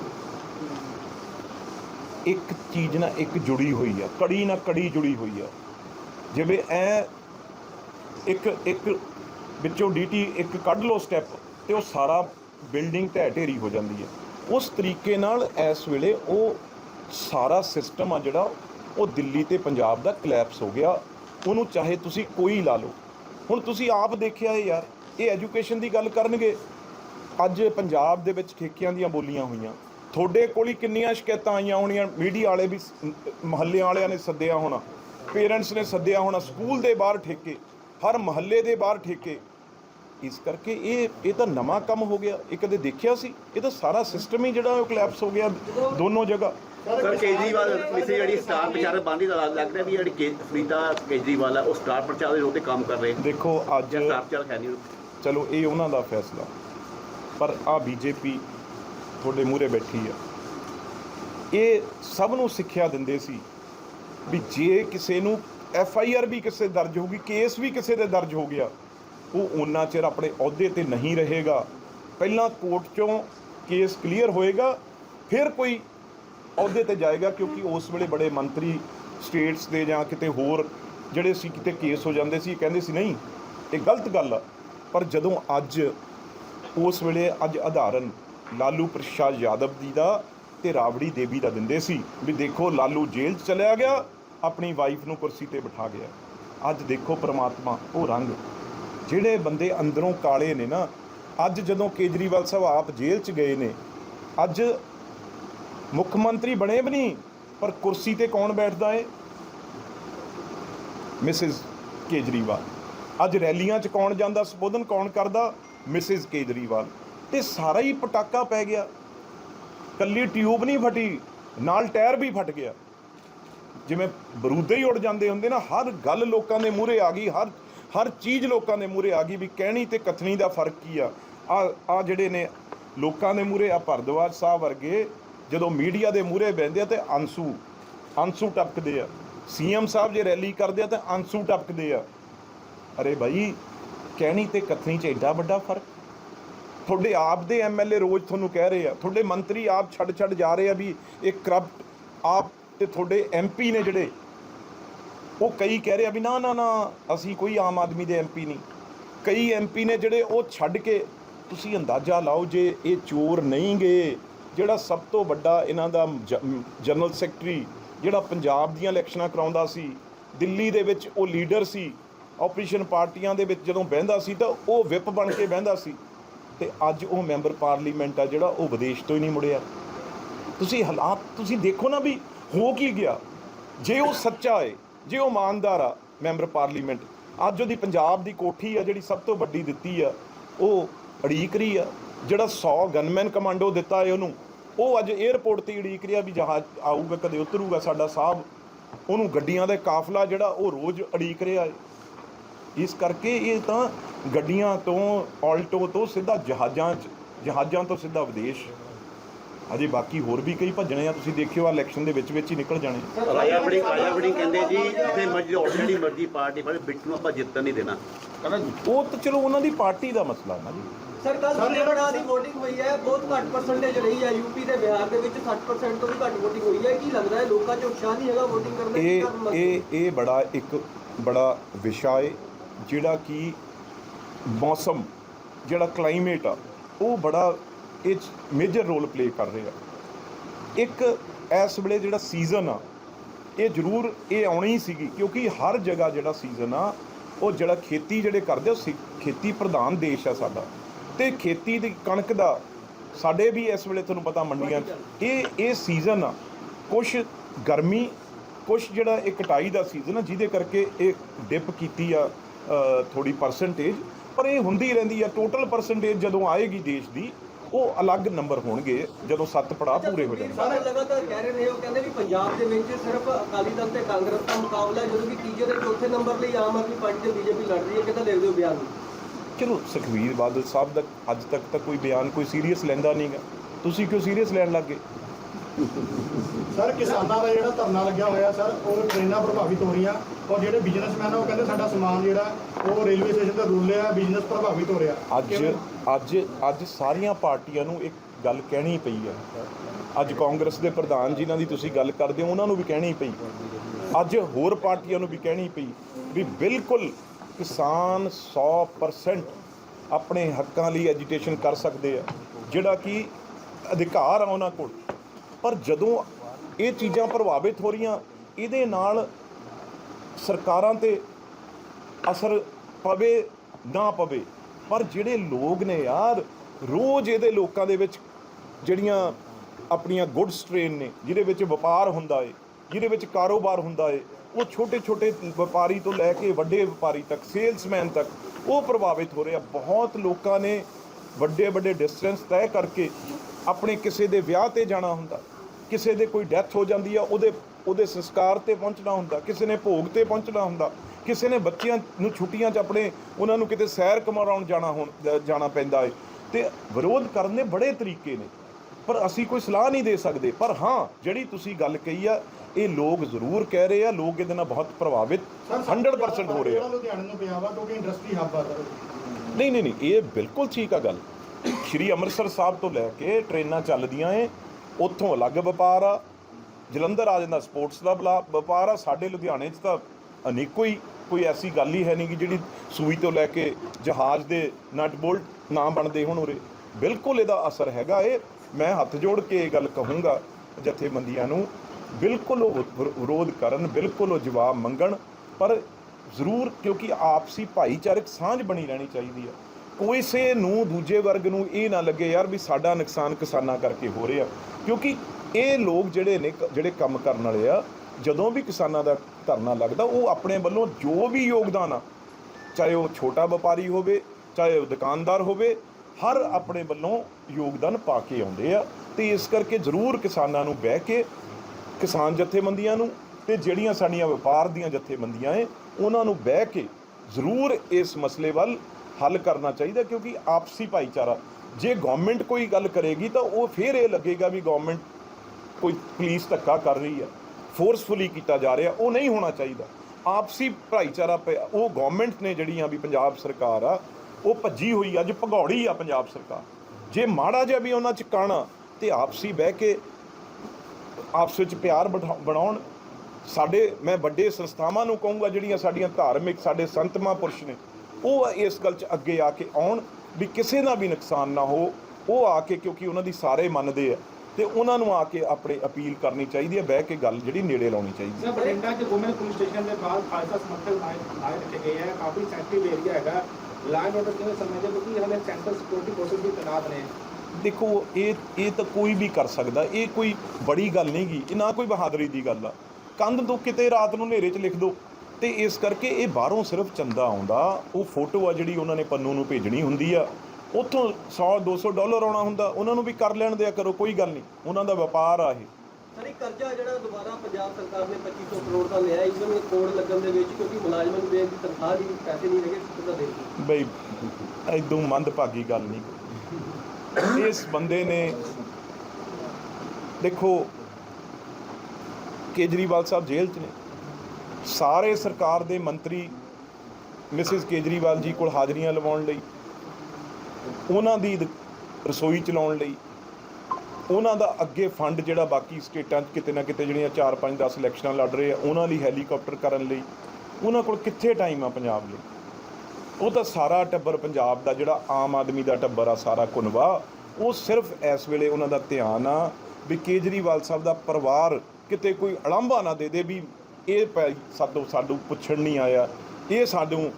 ਇੱਕ ਚੀਜ਼ ਨਾਲ ਇੱਕ ਜੁੜੀ ਹੋਈ ਆ ਕੜੀ ਨਾਲ ਕੜੀ ਜੁੜੀ ਹੋਈ ਆ। ਜਿਵੇਂ ਐ ਇੱਕ ਇੱਕ ਵਿੱਚੋਂ ਡੀਟੀ ਇੱਕ ਕੱਢ ਲਓ ਸਟੈਪ ਤੇ ਉਹ ਸਾਰਾ ਬਿਲਡਿੰਗ ਢਹਿ ਢੇਰੀ ਹੋ ਜਾਂਦੀ ਹੈ। ਉਸ ਤਰੀਕੇ ਨਾਲ ਇਸ ਵੇਲੇ ਉਹ ਸਾਰਾ ਸਿਸਟਮ ਆ ਜਿਹੜਾ, ਉਹ ਦਿੱਲੀ ਤੇ ਪੰਜਾਬ ਦਾ ਕਲੈਪਸ ਹੋ ਗਿਆ। ਉਹਨੂੰ ਚਾਹੇ ਤੁਸੀਂ ਕੋਈ ਲਾ ਲਓ। ਹੁਣ ਤੁਸੀਂ ਆਪ ਦੇਖਿਆ ਹੈ ਯਾਰ, ਇਹ ਐਜੂਕੇਸ਼ਨ ਦੀ ਗੱਲ ਕਰਨਗੇ। ਅੱਜ ਪੰਜਾਬ ਦੇ ਵਿੱਚ ਠੇਕਿਆਂ ਦੀਆਂ ਬੋਲੀਆਂ ਹੋਈਆਂ। ਤੁਹਾਡੇ ਕੋਲ ਹੀ ਕਿੰਨੀਆਂ ਸ਼ਿਕਾਇਤਾਂ ਆਈਆਂ ਹੋਣੀਆਂ? ਮੀਡੀਆ ਵਾਲੇ ਵੀ ਮਹੱਲੇ ਵਾਲਿਆਂ ਨੇ ਸੱਦਿਆ ਹੋਣਾ। ਪੇਰੈਂਟਸ ਨੇ ਸੱਦਿਆ ਹੋਣਾ। ਸਕੂਲ ਦੇ ਬਾਹਰ ਠੇਕੇ। ਹਰ ਮਹੱਲੇ ਦੇ ਬਾਹਰ ਠੇਕੇ। ਇਸ ਕਰਕੇ ਇਹ ਇਹ ਤਾਂ ਨਵਾਂ ਕੰਮ ਹੋ ਗਿਆ। ਇਹ ਕਦੇ ਦੇਖਿਆ ਸੀ? ਇਹ ਤਾਂ ਸਾਰਾ ਸਿਸਟਮ ਹੀ ਜਿਹੜਾ ਉਹ ਕਲੈਪਸ ਹੋ ਗਿਆ ਦੋਨੋਂ ਜਗ੍ਹਾ। ਪਰ ਕੇਜਰੀਵਾਲ ਮਿਸੇ ਜਿਹੜੀ ਸਟਾਰ ਪ੍ਰਚਾਰਕ ਬਣਦੀ ਤਾਂ ਲੱਗ ਰਿਹਾ ਵੀ ਜਿਹੜੀ ਸੁਨੀਤਾ ਕੇਜਰੀਵਾਲ ਆ ਉਹ ਸਟਾਰ ਪ੍ਰਚਾਰਕ ਦੇ ਰੋਤੇ ਕੰਮ ਕਰ ਰਹੇ। ਦੇਖੋ ਅੱਜ ਸਟਾਰ ਪ੍ਰਚਾਰਕ ਹੈ ਨਹੀਂ। ਚਲੋ ਇਹ ਉਹਨਾਂ ਦਾ ਫੈਸਲਾ। ਪਰ ਆ ਬੀਜੇਪੀ ਤੁਹਾਡੇ ਮੂਹਰੇ ਬੈਠੀ ਆ। ਇਹ ਸਭ ਨੂੰ ਸਿੱਖਿਆ ਦਿੰਦੇ ਸੀ ਵੀ ਜੇ ਕਿਸੇ ਨੂੰ ਐਫ ਆਈ ਆਰ ਵੀ ਕਿਸੇ ਦਰਜ ਹੋਊਗੀ ਕੇਸ ਵੀ ਕਿਸੇ ਦੇ ਦਰਜ ਹੋ ਗਿਆ ਉਹ ਉਹਨਾਂ ਚਿਰ ਆਪਣੇ ਅਹੁਦੇ ਤੇ ਨਹੀਂ ਰਹੇਗਾ। ਪਹਿਲਾਂ ਕੋਰਟ ਚੋਂ ਕੇਸ ਕਲੀਅਰ ਹੋਏਗਾ, ਫਿਰ ਕੋਈ ਅਹੁਦੇ ਤੇ ਜਾਏਗਾ, ਕਿਉਂਕਿ ਉਸ ਵੇਲੇ ਬੜੇ ਮੰਤਰੀ ਸਟੇਟਸ ਦੇ ਜਾਂ ਕਿਤੇ ਹੋਰ ਜਿਹੜੇ ਸੀ ਕਿਤੇ ਕੇਸ ਹੋ ਜਾਂਦੇ ਸੀ ਕਹਿੰਦੇ ਸੀ, ਨਹੀਂ, ਇਹ ਗਲਤ ਗੱਲ ਆ। ਪਰ ਜਦੋਂ ਅੱਜ, ਉਸ ਵੇਲੇ ਅੱਜ ਆਧਾਰਨ ਲਾਲੂ ਪ੍ਰਸ਼ਾਦ ਯਾਦਵ ਜੀ ਦਾ ਤੇ ਰਾਵੜੀ ਦੇਵੀ ਦਾ ਦਿੰਦੇ ਸੀ ਵੀ ਦੇਖੋ, ਲਾਲੂ ਜੇਲ੍ਹ 'ਚ ਚਲਿਆ ਗਿਆ, ਆਪਣੀ ਵਾਈਫ ਨੂੰ ਕੁਰਸੀ ਤੇ ਬਿਠਾ ਗਿਆ। ਅੱਜ ਦੇਖੋ ਪ੍ਰਮਾਤਮਾ, ਉਹ ਰੰਗ ਜਿਹੜੇ ਬੰਦੇ ਅੰਦਰੋਂ ਕਾਲੇ ਨੇ ਨਾ, ਅੱਜ ਜਦੋਂ ਕੇਜਰੀਵਾਲ ਸਾਹਿਬ ਆਪ ਜੇਲ੍ਹ 'ਚ ਗਏ ਨੇ, ਅੱਜ ਮੁੱਖ ਮੰਤਰੀ ਬਣੇ ਵੀ ਨਹੀਂ, ਪਰ ਕੁਰਸੀ ਤੇ ਕੌਣ ਬੈਠਦਾ ਏ? ਮਿਸਿਸ ਕੇਜਰੀਵਾਲ। ਅੱਜ ਰੈਲੀਆਂ 'ਚ ਕੌਣ ਜਾਂਦਾ, ਸੰਬੋਧਨ ਕੌਣ ਕਰਦਾ? ਮਿਸਿਸ ਕੇਜਰੀਵਾਲ। ਤੇ ਸਾਰਾ ਹੀ ਪਟਾਕਾ ਪੈ ਗਿਆ। ਕੱਲੀ ਟਿਊਬ ਨਹੀਂ ਫਟੀ, ਨਾਲ ਟਾਇਰ ਵੀ ਫਟ ਗਿਆ। ਜਿਵੇਂ ਬਰੂਦੇ ਹੀ ਉੱਡ ਜਾਂਦੇ ਹੁੰਦੇ ਨਾ, ਹਰ ਗੱਲ ਲੋਕਾਂ ਦੇ ਮੂਹਰੇ ਆ ਗਈ, ਹਰ ਹਰ ਚੀਜ਼ ਲੋਕਾਂ ਦੇ ਮੂਹਰੇ ਆ ਗਈ ਵੀ ਕਹਿਣੀ ਤੇ ਕਥਨੀ ਦਾ ਫ਼ਰਕ ਕੀ ਆ? ਆ ਆ ਜਿਹੜੇ ਨੇ ਲੋਕਾਂ ਦੇ ਮੂਹਰੇ, ਆ ਭਰਦਵਾਜ ਸਾਹਿਬ ਵਰਗੇ ਜਦੋਂ ਮੀਡੀਆ ਦੇ ਮੂਹਰੇ ਬਹਿੰਦੇ ਆ ਤੇ ਅੰਸੂ ਅੰਸੂ ਟਪਕਦੇ ਆ। ਸੀਐਮ ਸਾਹਿਬ ਜੇ ਰੈਲੀ ਕਰਦੇ ਆ ਤਾਂ ਅੰਸੂ ਟਪਕਦੇ ਆ। ਅਰੇ ਭਾਈ ਕਹਿਣੀ ਤੇ ਕਥਨੀ ਚ ਐਡਾ ਵੱਡਾ ਫ਼ਰਕ? ਤੁਹਾਡੇ ਆਪ ਦੇ ਐਮਐਲਏ ਰੋਜ਼ ਤੁਹਾਨੂੰ ਕਹਿ ਰਹੇ ਆ, ਤੁਹਾਡੇ ਮੰਤਰੀ ਆਪ ਛੱਡ ਛੱਡ ਜਾ ਰਹੇ ਆ ਵੀ ਇਹ ਕਰਪਟ ਆਪ ਤੇ ਤੁਹਾਡੇ ਐਮਪੀ ਨੇ ਜਿਹੜੇ ਉਹ ਕਈ ਕਹਿ ਰਹੇ ਆ ਵੀ ਨਾ ਨਾ ਨਾ, ਅਸੀਂ ਕੋਈ ਆਮ ਆਦਮੀ ਦੇ ਐਮਪੀ ਨਹੀਂ। ਕਈ ਐਮਪੀ ਨੇ ਜਿਹੜੇ ਉਹ ਛੱਡ ਕੇ ਤੁਸੀਂ ਅੰਦਾਜ਼ਾ ਲਾਓ ਜੇ ਇਹ ਚੋਰ ਨਹੀਂ ਗਏ ਜਿਹੜਾ ਸਭ ਤੋਂ ਵੱਡਾ ਇਹਨਾਂ ਦਾ ਜ- ਜਨਰਲ ਸੈਕਟਰੀ ਜਿਹੜਾ ਪੰਜਾਬ ਦੀਆਂ ਇਲੈਕਸ਼ਨਾਂ ਕਰਾਉਂਦਾ ਸੀ, ਦਿੱਲੀ ਦੇ ਵਿੱਚ ਉਹ ਲੀਡਰ ਸੀ, ਆਪੋਜੀਸ਼ਨ ਪਾਰਟੀਆਂ ਦੇ ਵਿੱਚ ਜਦੋਂ ਬਹਿੰਦਾ ਸੀ ਤਾਂ ਉਹ ਵਿਪ ਬਣ ਕੇ ਬਹਿੰਦਾ ਸੀ। ਤੇ ਅੱਜ ਉਹ ਮੈਂਬਰ ਪਾਰਲੀਮੈਂਟ ਆ ਜਿਹੜਾ ਉਹ ਵਿਦੇਸ਼ ਤੋਂ ਹੀ ਨਹੀਂ ਮੁੜਿਆ। ਤੁਸੀਂ ਹਾਲਾਤ ਤੁਸੀਂ ਦੇਖੋ ਨਾ ਵੀ ਹੋ ਕੀ ਗਿਆ। ਜੇ ਉਹ ਸੱਚਾ ਹੈ ਜੇ ਉਹ ਇਮਾਨਦਾਰ ਆ, ਮੈਂਬਰ ਪਾਰਲੀਮੈਂਟ, ਅੱਜ ਉਹਦੀ ਪੰਜਾਬ ਦੀ ਕੋਠੀ ਆ, ਜਿਹੜੀ ਸਭ ਤੋਂ ਵੱਡੀ ਦਿੱਤੀ ਆ, ਉਹ ਅੜੀਕ ਰਹੀ ਆ, ਜਿਹੜਾ 100 ਗਨਮੈਨ ਕਮਾਂਡੋ ਦਿੱਤਾ ਏ ਉਹਨੂੰ, ਉਹ ਅੱਜ 에ਅਰਪੋਰਟ ਤੇ ਅੜੀਕ ਰਿਹਾ ਵੀ ਜਹਾਜ਼ ਆਊਗਾ, ਕਦੇ ਉਤਰੂਗਾ ਸਾਡਾ ਸਾਹਿਬ, ਉਹਨੂੰ ਗੱਡੀਆਂ ਦਾ ਕਾਫਲਾ ਜਿਹੜਾ ਉਹ ਰੋਜ਼ ਅੜੀਕ ਰਿਹਾ ਏ। ਇਸ ਕਰਕੇ ਇਹ ਤਾਂ ਗੱਡੀਆਂ ਤੋਂ, ਆਲਟੋ ਤੋਂ ਸਿੱਧਾ ਜਹਾਜ਼ਾਂ 'ਚ, ਜਹਾਜ਼ਾਂ ਤੋਂ ਸਿੱਧਾ ਵਿਦੇਸ਼ ਅਜੇ ਬਾਕੀ ਹੋਰ ਵੀ ਕਈ ਭੱਜਣੇ ਆ ਤੁਸੀਂ ਦੇਖਿਓ ਆ ਇਲੈਕਸ਼ਨ ਦੇ ਵਿੱਚ ਵਿੱਚ ਹੀ ਨਿਕਲ ਜਾਣੇ। ਰਾਜਾ ਬੜੀ ਰਾਜਾ ਬੜੀ ਕਹਿੰਦੇ ਜੀ ਜਿੱਥੇ ਮਰਜ਼ੀ ਔਰ ਜਿਹੜੀ ਮਰਜ਼ੀ ਪਾਰਟੀ ਪਰ ਬਿੱਟੂ ਨੂੰ ਆਪਾਂ ਜਿੱਤਣ ਨਹੀਂ ਦੇਣਾ। ਉਹ ਤਾਂ ਚਲੋ ਉਹਨਾਂ ਦੀ ਪਾਰਟੀ ਦਾ ਮਸਲਾ ਨਾ ਜੀ। ਸਰ ਕੱਲ ਹਰਿਆਣਾ ਦੀ VOTING ਹੋਈ ਹੈ ਬਹੁਤ ਘੱਟ ਪਰਸੈਂਟੇਜ ਰਹੀ ਹੈ ਯੂਪੀ ਤੇ ਬਿਹਾਰ ਦੇ ਵਿੱਚ 60% ਤੋਂ ਵੀ ਘੱਟ VOTING ਹੋਈ ਹੈ। ਕੀ ਲੱਗਦਾ ਹੈ ਲੋਕਾਂ 'ਚ ਉਤਸ਼ਾਹ ਨਹੀਂ ਹੈਗਾ VOTING ਕਰਨ ਦਾ ਕੀ ਇਹ ਕਾਰਨ? ਇਹ ਇਹ ਬੜਾ ਇੱਕ ਬੜਾ ਵਿਸ਼ਾ ਹੈ ਜਿਹੜਾ ਕਿ ਮੌਸਮ ਜਿਹੜਾ ਕਲਾਈਮੇਟ ਆ ਉਹ ਬੜਾ ਇਹ ਮੇਜਰ ਰੋਲ ਪਲੇ ਕਰ ਰਹੇ ਆ। ਇੱਕ ਇਸ ਵੇਲੇ ਜਿਹੜਾ ਸੀਜ਼ਨ ਆ, ਇਹ ਜ਼ਰੂਰ ਇਹ ਆਉਣੀ ਸੀਗੀ, ਕਿਉਂਕਿ ਹਰ ਜਗ੍ਹਾ ਜਿਹੜਾ ਸੀਜ਼ਨ ਆ, ਉਹ ਜਿਹੜਾ ਖੇਤੀ ਜਿਹੜੇ ਕਰਦੇ ਉਹ ਸੀ- ਖੇਤੀ ਪ੍ਰਧਾਨ ਦੇਸ਼ ਆ ਸਾਡਾ। ਤੇ ਖੇਤੀ ਦੀ ਕਣਕ ਦਾ ਸਾਡੇ ਵੀ ਇਸ ਵੇਲੇ ਤੁਹਾਨੂੰ ਪਤਾ ਮੰਡੀਆਂ 'ਚ, ਇਹ ਇਹ ਸੀਜ਼ਨ ਆ, ਕੁਛ ਗਰਮੀ, ਕੁਛ ਜਿਹੜਾ ਇਹ ਕਟਾਈ ਦਾ ਸੀਜ਼ਨ ਆ, ਜਿਹਦੇ ਕਰਕੇ ਇਹ ਡਿਪ ਕੀਤੀ ਆ ਥੋੜੀ ਪਰਸੈਂਟੇਜ ਪਰ ਇਹ ਹੁੰਦੀ ਰਹਿੰਦੀ ਆ ਟੋਟਲ ਪਰਸੈਂਟੇਜ ਜਦੋਂ ਆਏਗੀ ਦੇਸ਼ ਦੀ ਉਹ ਅਲੱਗ ਨੰਬਰ ਹੋਣਗੇ ਜਦੋਂ ਸੱਤ ਪੜਾਅ ਪੂਰੇ ਹੋ ਜਾਣਗੇ। ਸਾਰੇ ਲਗਾਤਾਰ ਕਹਿ ਰਹੇ ਨੇ ਉਹ ਕਹਿੰਦੇ ਵੀ ਪੰਜਾਬ ਦੇ ਵਿੱਚ ਸਿਰਫ ਅਕਾਲੀ ਦਲ ਤੇ ਕਾਂਗਰਸ ਦਾ ਮੁਕਾਬਲਾ ਹੈ ਜਦੋਂ ਕਿ ਤੀਜੇ ਤੇ ਚੌਥੇ ਨੰਬਰ ਲਈ ਆਮ ਆਦਮੀ ਪਾਰਟੀ ਤੇ ਬੀਜੇਪੀ ਲੜ ਰਹੀ ਹੈ ਕਿੱਦਾਂ ਦੇਖਦੇ ਹੋ ਬਿਆਨ ਚਲੋ ਸੁਖਵੀਰ ਬਾਦਲ ਸਾਹਿਬ ਦਾ ਅੱਜ ਤੱਕ ਤਾਂ ਕੋਈ ਬਿਆਨ ਕੋਈ ਸੀਰੀਅਸ ਲੈਂਦਾ ਨਹੀਂਗਾ ਤੁਸੀਂ ਕਿਉਂ ਸੀਰੀਅਸ ਲੈਣ ਲੱਗੇ ਸਰ ਕਿਸਾਨਾਂ ਦਾ ਜਿਹੜਾ ਧਰਨਾ ਲੱਗਿਆ ਹੋਇਆ ਸਰ ਉਹ ਟ੍ਰੇਨਾਂ ਪ੍ਰਭਾਵਿਤ ਹੋ ਰਹੀਆਂ। ਔਰ ਜਿਹੜੇ ਬਿਜ਼ਨਸਮੈਨ ਆ ਉਹ ਕਹਿੰਦੇ ਸਾਡਾ ਸਮਾਨ ਜਿਹੜਾ ਉਹ ਰੇਲਵੇ ਸਟੇਸ਼ਨ ਤੇ ਰੁਲ ਰਿਹਾ ਬਿਜ਼ਨਸ ਪ੍ਰਭਾਵਿਤ ਹੋ ਰਿਹਾ। ਅੱਜ? ਅੱਜ ਅੱਜ ਸਾਰੀਆਂ ਪਾਰਟੀਆਂ ਨੂੰ ਇੱਕ ਗੱਲ ਕਹਿਣੀ ਪਈ ਹੈ। ਅੱਜ ਕਾਂਗਰਸ ਦੇ ਪ੍ਰਧਾਨ ਜਿਨ੍ਹਾਂ ਦੀ ਤੁਸੀਂ ਗੱਲ ਕਰਦੇ ਹੋ, ਉਹਨਾਂ ਨੂੰ ਵੀ ਕਹਿਣੀ ਪਈ। ਅੱਜ ਹੋਰ ਪਾਰਟੀਆਂ ਨੂੰ ਵੀ ਕਹਿਣੀ ਪਈ ਵੀ ਬਿਲਕੁਲ ਕਿਸਾਨ 100% ਆਪਣੇ ਹੱਕਾਂ ਲਈ ਐਜੀਟੇਸ਼ਨ ਕਰ ਸਕਦੇ ਆ, ਜਿਹੜਾ ਕਿ ਅਧਿਕਾਰ ਆ ਉਹਨਾਂ ਕੋਲ। ਪਰ ਜਦੋਂ ਇਹ ਚੀਜ਼ਾਂ ਪ੍ਰਭਾਵਿਤ ਹੋ ਰਹੀਆਂ, ਇਹਦੇ ਨਾਲ ਸਰਕਾਰਾਂ ਤੇ ਅਸਰ ਪਵੇ ਨਾ ਪਵੇ ਪਰ ਜਿਹੜੇ ਲੋਕ ਨੇ ਯਾਰ, ਰੋਜ਼ ਇਹਦੇ ਲੋਕਾਂ ਦੇ ਵਿੱਚ ਜਿਹੜੀਆਂ ਆਪਣੀਆਂ ਗੁੱਡਸ ਟ੍ਰੇਨ ਨੇ, ਜਿਹਦੇ ਵਿੱਚ ਵਪਾਰ ਹੁੰਦਾ ਏ, ਜਿਹਦੇ ਵਿੱਚ ਕਾਰੋਬਾਰ ਹੁੰਦਾ ਏ, ਉਹ ਛੋਟੇ ਛੋਟੇ ਵਪਾਰੀ ਤੋਂ ਲੈ ਕੇ ਵੱਡੇ ਵਪਾਰੀ ਤੱਕ, ਸੇਲਸਮੈਨ ਤੱਕ, ਉਹ ਪ੍ਰਭਾਵਿਤ ਹੋ ਰਹੇ ਆ। ਬਹੁਤ ਲੋਕਾਂ ਨੇ ਵੱਡੇ ਵੱਡੇ ਡਿਸਟੈਂਸ ਤੈਅ ਕਰਕੇ ਆਪਣੇ ਕਿਸੇ ਦੇ ਵਿਆਹ ਤੇ ਜਾਣਾ ਹੁੰਦਾ, ਕਿਸੇ ਦੇ ਕੋਈ ਡੈਥ ਹੋ ਜਾਂਦੀ ਆ, ਉਹਦੇ ਉਹਦੇ ਸੰਸਕਾਰ ਤੇ ਪਹੁੰਚਣਾ ਹੁੰਦਾ, ਕਿਸੇ ਨੇ ਭੋਗ ਤੇ ਪਹੁੰਚਣਾ ਹੁੰਦਾ। ਕਿਸੇ ਨੇ ਬੱਚਿਆਂ ਨੂੰ ਛੁੱਟੀਆਂ 'ਚ ਆਪਣੇ ਉਹਨਾਂ ਨੂੰ ਕਿਤੇ ਸੈਰ ਕਮਾਉਣ ਜਾਣਾ ਹੁਣ ਜਾਣਾ ਪੈਂਦਾ ਏ। ਤੇ ਵਿਰੋਧ ਕਰਨ ਦੇ ਬੜੇ ਤਰੀਕੇ ਨੇ। ਪਰ ਅਸੀਂ ਕੋਈ ਸਲਾਹ ਨਹੀਂ ਦੇ ਸਕਦੇ। ਪਰ ਹਾਂ ਜਿਹੜੀ ਤੁਸੀਂ ਗੱਲ ਕਹੀ ਆ ਇਹ ਲੋਕ ਜ਼ਰੂਰ ਕਹਿ ਰਹੇ ਆ ਲੋਕ ਇਹਦੇ ਨਾਲ ਬਹੁਤ ਪ੍ਰਭਾਵਿਤ ਸਰ, ਸਭ ਤੋਂ 100% ਹੋ ਰਹੇ ਆ। ਲੁਧਿਆਣੇ ਨੂੰ ਪਿਆ ਵਾ ਕਿਉਂਕਿ ਇੰਡਸਟਰੀ ਹੱਬ ਆ ਸਰ। ਨਹੀਂ ਨਹੀਂ ਨਹੀਂ ਇਹ ਬਿਲਕੁਲ ਠੀਕ ਆ ਗੱਲ। ਸ਼੍ਰੀ ਅੰਮ੍ਰਿਤਸਰ ਸਾਹਿਬ ਤੋਂ ਲੈ ਕੇ ਟ੍ਰੇਨਾਂ ਚੱਲਦੀਆਂ ਏ ਉੱਥੋਂ ਅਲੱਗ ਵਪਾਰ ਆ। ਜਲੰਧਰ ਆ ਜਾਂਦਾ ਸਪੋਰਟਸ ਦਾ ਵਪਾਰ ਆ। ਸਾਡੇ ਲੁਧਿਆਣੇ 'ਚ ਤਾਂ ਅਨੇਕੋ ਹੀ ਕੋਈ ਐਸੀ ਗੱਲ ਹੀ ਹੈ ਨਹੀਂ ਕਿ ਜਿਹੜੀ ਸੂਈ ਤੋਂ ਲੈ ਕੇ ਜਹਾਜ਼ ਦੇ ਨਟ ਬੋਲਟ ਨਾ ਬਣਦੇ ਹੁਣ ਉਰੇ। ਬਿਲਕੁਲ ਇਹਦਾ ਅਸਰ ਹੈਗਾ ਇਹ। ਮੈਂ ਹੱਥ ਜੋੜ ਕੇ ਇਹ ਗੱਲ ਕਹੂੰਗਾ ਜਥੇਬੰਦੀਆਂ ਨੂੰ। ਬਿਲਕੁਲ ਉਹ ਵਿਰੋਧ ਕਰਨ, ਬਿਲਕੁਲ ਉਹ ਜਵਾਬ ਮੰਗਣ। ਪਰ ਜ਼ਰੂਰ ਕਿਉਂਕਿ ਆਪਸੀ ਭਾਈਚਾਰਕ ਸਾਂਝ ਬਣੀ ਰਹਿਣੀ ਚਾਹੀਦੀ ਆ ਕਿਸੇ ਨੂੰ ਦੂਜੇ ਵਰਗ ਨੂੰ ਇਹ ਨਾ ਲੱਗੇ ਯਾਰ ਵੀ ਸਾਡਾ ਨੁਕਸਾਨ ਕਿਸਾਨਾਂ ਕਰਕੇ ਹੋ ਰਿਹਾ। ਕਿਉਂਕਿ ਇਹ ਲੋਕ ਜਿਹੜੇ ਨੇ ਕ- ਜਿਹੜੇ ਕੰਮ ਕਰਨ ਵਾਲੇ ਆ ਜਦੋਂ ਵੀ ਕਿਸਾਨਾਂ ਦਾ ਧਰਨਾ ਲੱਗਦਾ, ਉਹ ਆਪਣੇ ਵੱਲੋਂ ਜੋ ਵੀ ਯੋਗਦਾਨ ਆ, ਚਾਹੇ ਉਹ ਛੋਟਾ ਵਪਾਰੀ ਹੋਵੇ, ਚਾਹੇ ਉਹ ਦੁਕਾਨਦਾਰ ਹੋਵੇ, ਹਰ ਆਪਣੇ ਵੱਲੋਂ ਯੋਗਦਾਨ ਪਾ ਕੇ ਆਉਂਦੇ ਆ। ਤੇ ਇਸ ਕਰਕੇ ਜ਼ਰੂਰ ਕਿਸਾਨਾਂ ਨੂੰ ਬਹਿ ਕੇ, ਕਿਸਾਨ ਜਥੇਬੰਦੀਆਂ ਨੂੰ ਤੇ ਜਿਹੜੀਆਂ ਸਾਡੀਆਂ ਵਪਾਰ ਦੀਆਂ ਜਥੇਬੰਦੀਆਂ ਏ, ਉਹਨਾਂ ਨੂੰ ਬਹਿ ਕੇ ਜ਼ਰੂਰ ਇਸ ਮਸਲੇ ਵੱਲ ਹੱਲ ਕਰਨਾ ਚਾਹੀਦਾ, ਕਿਉਂਕਿ ਆਪਸੀ ਭਾਈਚਾਰਾ, ਜੇ ਗਵਰਨਮੈਂਟ ਕੋਈ ਗੱਲ ਕਰੇਗੀ ਤਾਂ ਉਹ ਫਿਰ ਇਹ ਲੱਗੇਗਾ ਵੀ ਗਵਰਨਮੈਂਟ ਕੋਈ ਪੁਲਿਸ ਧੱਕਾ ਕਰ ਰਹੀ ਹੈ ਫੋਰਸਫੁਲੀ ਕੀਤਾ ਜਾ ਰਿਹਾ, ਉਹ ਨਹੀਂ ਹੋਣਾ ਚਾਹੀਦਾ। ਆਪਸੀ ਭਾਈਚਾਰਾ ਪਿਆ- ਉਹ ਗਵਰਨਮੈਂਟ ਨੇ ਜਿਹੜੀਆਂ ਵੀ ਪੰਜਾਬ ਸਰਕਾਰ ਆ, ਉਹ ਭੱਜੀ ਹੋਈ ਅੱਜ ਭਗੌੜੀ ਆ ਪੰਜਾਬ ਸਰਕਾਰ। ਜੇ ਮਾੜਾ ਜਿਹਾ ਵੀ ਉਹਨਾਂ ਚ ਕਾਣਾ ਤੇ ਆਪਸੀ ਬਹਿ ਕੇ ਆਪਸ ਵਿੱਚ ਪਿਆਰ ਬਿਠਾ- ਬਣਾਉਣ। ਸਾਡੇ, ਮੈਂ ਵੱਡੇ ਸੰਸਥਾਵਾਂ ਨੂੰ ਕਹੂੰਗਾ, ਜਿਹੜੀਆਂ ਸਾਡੀਆਂ ਧਾਰਮਿਕ, ਸਾਡੇ ਸੰਤ ਮਹਾਂਪੁਰਸ਼ ਨੇ, ਉਹ ਇਸ ਗੱਲ 'ਚ ਅੱਗੇ ਆ ਕੇ ਆਉਣ ਵੀ ਕਿਸੇ ਦਾ ਵੀ ਨੁਕਸਾਨ ਨਾ ਹੋ, ਉਹ ਆ ਕੇ ਕਿਉਂਕਿ ਉਹਨਾਂ ਦੀ ਸਾਰੇ ਮੰਨਦੇ ਆ। ਤੇ ਉਹਨਾਂ ਨੂੰ ਆ ਕੇ ਆਪਣੇ ਅਪੀਲ ਕਰਨੀ ਚਾਹੀਦੀ ਹੈ ਬਹਿ ਕੇ ਗੱਲ ਜਿਹੜੀ ਨੇੜੇ ਲਾਉਣੀ ਚਾਹੀਦੀ ਹੈ। ਬਠਿੰਡਾ ਚ ਵੂਮਨ ਪੁਲਿਸ ਸਟੇਸ਼ਨ ਦੇ ਬਾਹਰ ਖਾਲਸਾ ਸਮਰਥਕ ਲਾਏ ਰੱਖੇ ਗਏ ਹੈ ਕਾਫੀ ਸੈਂਸਿਟਿਵ ਏਰੀਆ ਹੈਗਾ। ਲਾਈਨ ਆਰਡਰ ਕਿਵੇਂ ਸਮਝਦੇ ਕਿਉਂਕਿ ਹਲੇ ਸੈਂਟਰ ਸਿਕਿਉਰਿਟੀ ਫੋਰਸਸ ਵੀ ਤੈਨਾਤ ਨੇ? ਦੇਖੋ ਇਹ ਇਹ ਤਾਂ ਕੋਈ ਵੀ ਕਰ ਸਕਦਾ। ਇਹ ਕੋਈ ਬੜੀ ਗੱਲ ਨਹੀਂ ਗੀ। ਇਹ ਨਾ ਕੋਈ ਬਹਾਦਰੀ ਦੀ ਗੱਲ ਆ। ਕੰਧ ਤੋਂ ਕਿਤੇ ਰਾਤ ਨੂੰ ਹਨੇਰੇ 'ਚ ਲਿਖ ਦਿਓ ਤੇ ਇਸ ਕਰਕੇ ਇਹ ਬਾਹਰੋਂ ਸਿਰਫ ਚੰਦਾ ਆਉਂਦਾ। ਉਹ ਫੋਟੋ ਆ ਜਿਹੜੀ ਉਹਨਾਂ ਨੇ ਪੰਨੂ ਨੂੰ ਭੇਜਣੀ ਹੁੰਦੀ ਆ। ਉੱਥੋਂ 100 200 ਡਾਲਰ ਆਉਣਾ ਹੁੰਦਾ ਉਹਨਾਂ ਨੂੰ ਵੀ ਕਰ ਲੈਣ ਦਿਆ ਕਰੋ ਕੋਈ ਗੱਲ ਨਹੀਂ ਉਹਨਾਂ ਦਾ ਵਪਾਰ ਆ ਇਹ। ਸਰ ਇਹ ਕਰਜ਼ਾ ਜਿਹੜਾ ਦੁਬਾਰਾ ਪੰਜਾਬ ਸਰਕਾਰ ਨੇ 2500 ਕਰੋੜ ਦਾ ਲਿਆ ਇਸਨੂੰ ਕੋਡ ਲੱਗਣ ਦੇ ਵਿੱਚ ਕਿਉਂਕਿ ਮੁਲਾਜ਼ਮਾਂ ਨੂੰ ਬੇਨ ਦੀ ਤਨਖਾਹ ਦੀ ਪੈਸੇ ਨਹੀਂ ਹੈਗੇ ਕਿੱਦਾਂ ਦੇਣਗੇ ਬਈ ਐਦੋਂ ਮੰਦਭਾਗੀ ਗੱਲ ਨਹੀਂ। ਇਸ ਬੰਦੇ ਨੇ ਦੇਖੋ ਕੇਜਰੀਵਾਲ ਸਾਹਿਬ ਜੇਲ੍ਹ 'ਚ ਨੇ। ਸਾਰੇ ਸਰਕਾਰ ਦੇ ਮੰਤਰੀ ਮਿਸਿਸ ਕੇਜਰੀਵਾਲ ਜੀ ਕੋਲ ਹਾਜ਼ਰੀਆਂ ਲਵਾਉਣ ਲਈ। ਉਹਨਾਂ ਦੀ ਰਸੋਈ ਚਲਾਉਣ ਲਈ, ਉਹਨਾਂ ਦਾ ਅੱਗੇ ਫੰਡ ਜਿਹੜਾ ਬਾਕੀ ਸਟੇਟਾਂ 'ਚ ਕਿਤੇ ਨਾ ਕਿਤੇ ਜਿਹੜੀਆਂ 4 5 10 ਇਲੈਕਸ਼ਨਾਂ ਲੜ ਰਹੇ ਆ, ਉਹਨਾਂ ਲਈ ਹੈਲੀਕਾਪਟਰ ਕਰਨ ਲਈ, ਉਹਨਾਂ ਕੋਲ ਕਿੱਥੇ ਟਾਈਮ ਆ ਪੰਜਾਬ ਲਈ? ਉਹ ਤਾਂ ਸਾਰਾ ਟੱਬਰ ਪੰਜਾਬ ਦਾ, ਜਿਹੜਾ ਆਮ ਆਦਮੀ ਦਾ ਟੱਬਰ ਆ, ਸਾਰਾ ਕੁਨਵਾ, ਉਹ ਸਿਰਫ ਇਸ ਵੇਲੇ ਉਹਨਾਂ ਦਾ ਧਿਆਨ ਆ ਵੀ ਕੇਜਰੀਵਾਲ ਸਾਹਿਬ ਦਾ ਪਰਿਵਾਰ ਕਿਤੇ ਕੋਈ ਅਲੰਭਾ ਨਾ ਦੇ ਦੇ ਵੀ ਇਹ ਭਾਈ ਸਾਡੋ ਸਾਡੂ ਪੁੱਛਣ ਨਹੀਂ ਆਇਆ, ਇਹ ਸਾਡੂ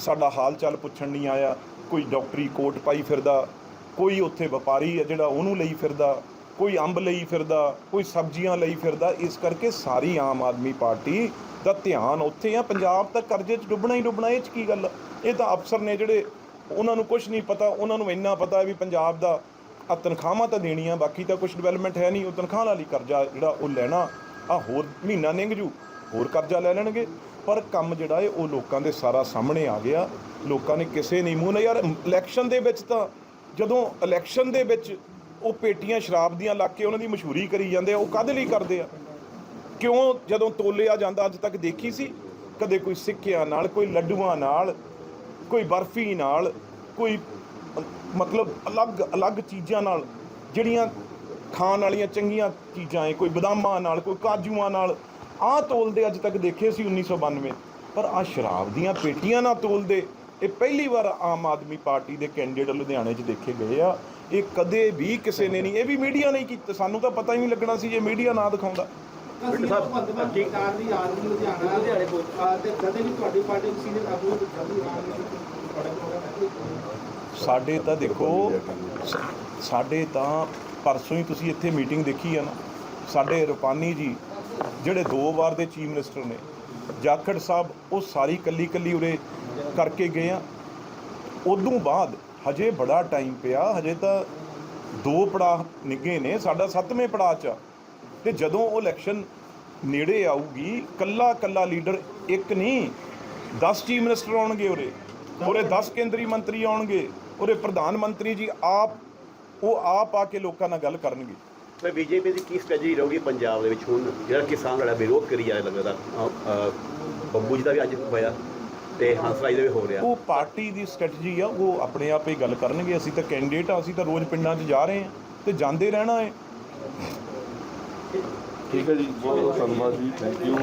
ਸਾਡਾ ਹਾਲ ਚਾਲ ਪੁੱਛਣ ਨਹੀਂ ਆਇਆ। ਕੋਈ ਡਾਕਟਰੀ ਕੋਟ ਪਾਈ ਫਿਰਦਾ, ਕੋਈ ਉੱਥੇ ਵਪਾਰੀ ਆ ਜਿਹੜਾ ਉਹਨੂੰ ਲਈ ਫਿਰਦਾ, ਕੋਈ ਅੰਬ ਲਈ ਫਿਰਦਾ, ਕੋਈ ਸਬਜ਼ੀਆਂ ਲਈ ਫਿਰਦਾ, ਇਸ ਕਰਕੇ ਸਾਰੀ ਆਮ ਆਦਮੀ ਪਾਰਟੀ ਦਾ ਧਿਆਨ ਉੱਥੇ ਆ ਪੰਜਾਬ ਤਾਂ ਕਰਜ਼ੇ 'ਚ ਡੁੱਬਣਾ ਹੀ ਡੁੱਬਣਾ, ਇਹ 'ਚ ਕੀ ਗੱਲ ਆ? ਇਹ ਤਾਂ ਅਫਸਰ ਨੇ ਜਿਹੜੇ ਉਹਨਾਂ ਨੂੰ ਕੁਝ ਨਹੀਂ ਪਤਾ, ਉਹਨਾਂ ਨੂੰ ਇੰਨਾ ਪਤਾ ਵੀ ਪੰਜਾਬ ਦਾ ਆ ਤਨਖਾਹਾਂ ਤਾਂ ਦੇਣੀਆਂ, ਬਾਕੀ ਤਾਂ ਕੁਝ ਡਿਵੈਲਪਮੈਂਟ ਹੈ ਨਹੀਂ, ਉਹ ਤਨਖਾਹ ਵਾਲੀ ਕਰਜ਼ਾ ਜਿਹੜਾ ਉਹ ਲੈਣਾ ਆ ਹੋਰ ਮਹੀਨਾ ਨਿੰਗ ਜੂ, ਹੋਰ ਕਰਜ਼ਾ ਲੈ ਲੈਣਗੇ ਪਰ ਕੰਮ ਜਿਹੜਾ ਹੈ ਉਹ ਲੋਕਾਂ ਦੇ ਸਾਰਾ ਸਾਹਮਣੇ ਆ ਗਿਆ। ਲੋਕਾਂ ਨੇ ਕਿਸੇ ਨਹੀਂ ਮੂੰਹ ਨਾ ਯਾਰ, ਇਲੈਕਸ਼ਨ ਦੇ ਵਿੱਚ ਤਾਂ ਜਦੋਂ ਇਲੈਕਸ਼ਨ ਦੇ ਵਿੱਚ ਉਹ ਪੇਟੀਆਂ ਸ਼ਰਾਬ ਦੀਆਂ ਲਾ ਕੇ ਉਹਨਾਂ ਦੀ ਮਸ਼ਹੂਰੀ ਕਰੀ ਜਾਂਦੇ ਆ, ਉਹ ਕਾਹਦੇ ਲਈ ਕਰਦੇ ਆ? ਕਿਉਂ ਜਦੋਂ ਤੋਲਿਆ ਜਾਂਦਾ, ਅੱਜ ਤੱਕ ਦੇਖੀ ਸੀ? ਕਦੇ ਕੋਈ ਸਿੱਕਿਆਂ ਨਾਲ, ਕੋਈ ਲੱਡੂਆਂ ਨਾਲ, ਕੋਈ ਬਰਫੀ ਨਾਲ, ਕੋਈ ਮਤਲਬ ਅਲੱਗ ਅਲੱਗ ਚੀਜ਼ਾਂ ਨਾਲ, ਜਿਹੜੀਆਂ ਖਾਣ ਵਾਲੀਆਂ ਚੰਗੀਆਂ ਚੀਜ਼ਾਂ ਏ, ਕੋਈ ਬਦਾਮਾਂ ਨਾਲ, ਕੋਈ ਕਾਜੂਆਂ ਨਾਲ ਆਹ ਤੋਲਦੇ ਅੱਜ ਤੱਕ ਦੇਖੇ ਸੀ 1992 ਪਰ ਆ ਸ਼ਰਾਬ ਦੀਆਂ ਪੇਟੀਆਂ ਨਾਲ ਤੋਲਦੇ ਇਹ ਪਹਿਲੀ ਵਾਰ ਆਮ ਆਦਮੀ ਪਾਰਟੀ ਦੇ ਕੈਂਡੀਡੇਟ ਲੁਧਿਆਣੇ 'ਚ ਦੇਖੇ ਗਏ ਆ। ਇਹ ਕਦੇ ਵੀ ਕਿਸੇ ਨੇ ਨਹੀਂ ਇਹ ਵੀ ਮੀਡੀਆ ਨਹੀਂ ਕੀਤਾ। ਸਾਨੂੰ ਤਾਂ ਪਤਾ ਹੀ ਨਹੀਂ ਲੱਗਣਾ ਸੀ ਜੇ ਮੀਡੀਆ ਨਾ ਦਿਖਾਉਂਦਾ। ਅਸੀਂ ਭਗਵੰਤ ਕੀ ਕਾਰ ਦੀ ਆਦਮੀ ਲੁਧਿਆਣਾ ਲੁਧਿਆਣੇ ਪਹੁੰਚ ਅਹ ਤੇ ਕਦੇ ਵੀ ਤੁਹਾਡੀ ਪਾਰਟੀ ਦੇ ਸੀਨੀਅਰ ਆਗੂ ਜਲਦੀ ਆਉਣਗੇ ਤੁਹਾਡੇ ਕੋਲ ਸਾਡੇ ਤਾਂ ਦੇਖੋ ਸਾਡੇ ਤਾਂ ਪਰਸੋਂ ਹੀ ਤੁਸੀਂ ਇੱਥੇ ਮੀਟਿੰਗ ਦੇਖੀ ਆ ਨਾ। ਸਾਡੇ ਰੁਪਾਨੀ ਜੀ ਜਿਹੜੇ ਦੋ ਵਾਰ ਦੇ ਚੀਫ ਮਿਨਿਸਟਰ ਨੇ, ਜਾਖੜ ਸਾਹਿਬ ਉਹ ਸਾਰੀ ਕੱਲੀ ਕੱਲੀ ਉਰੇ ਕਰਕੇ ਗਏ ਆ। ਉਦੋਂ ਬਾਅਦ ਹਜੇ ਬੜਾ ਟਾਈਮ ਪਿਆ, ਹਜੇ ਤਾਂ ਦੋ ਪੜਾਅ ਨਿੱਗੇ ਨੇ, ਸਾਡਾ ਸੱਤਵੇਂ ਪੜਾਅ 'ਚ ਆ। ਤੇ ਜਦੋਂ ਉਹ ਇਲੈਕਸ਼ਨ ਨੇੜੇ ਆਊਗੀ ਕੱਲਾ ਕੱਲਾ ਲੀਡਰ ਇੱਕ ਨਹੀਂ 10 ਚੀਫ ਮਿਨਿਸਟਰ ਆਉਣਗੇ ਉਰੇ। ਉਰੇ 10 ਕੇਂਦਰੀ ਮੰਤਰੀ ਆਉਣਗੇ, ਉਰੇ ਪ੍ਰਧਾਨ ਮੰਤਰੀ ਜੀ ਆਪ, ਉਹ ਆਪ ਆ ਕੇ ਲੋਕਾਂ ਨਾਲ ਗੱਲ ਕਰਨਗੇ। ਤੇ ਬੀਜੇਪੀ ਦੀ ਕੀ ਸਟ੍ਰੈਟਜੀ ਰਹੂਗੀ ਪੰਜਾਬ ਦੇ ਵਿੱਚ ਹੁਣ? ਜਿਹੜਾ ਕਿਸਾਨ ਲੜਾ ਵਿਰੋਧ ਕਰੀ ਜਾ ਰਿਹਾ ਲੱਗਦਾ ਬੱਬੂ ਜੀ ਦਾ ਵੀ ਅੱਜ ਹੋਇਆ ਤੇ ਹੰਸਰਾਜ ਦਾ ਵੀ ਹੋ ਰਿਹਾ। ਉਹ ਪਾਰਟੀ ਦੀ ਸਟ੍ਰੈਟਜੀ ਆ ਉਹ ਆਪਣੇ ਆਪ ਹੀ ਗੱਲ ਕਰਨਗੇ। ਅਸੀਂ ਤਾਂ ਕੈਂਡੀਡੇਟ ਆ ਅਸੀਂ ਤਾਂ ਰੋਜ਼ ਪਿੰਡਾਂ 'ਚ ਜਾ ਰਹੇ ਹਾਂ ਤੇ ਜਾਂਦੇ ਰਹਿਣਾ ਹੈ। ਠੀਕ ਹੈ ਜੀ ਬਹੁਤ ਬਹੁਤ ਧੰਨਵਾਦ ਜੀ ਥੈਂਕ ਯੂ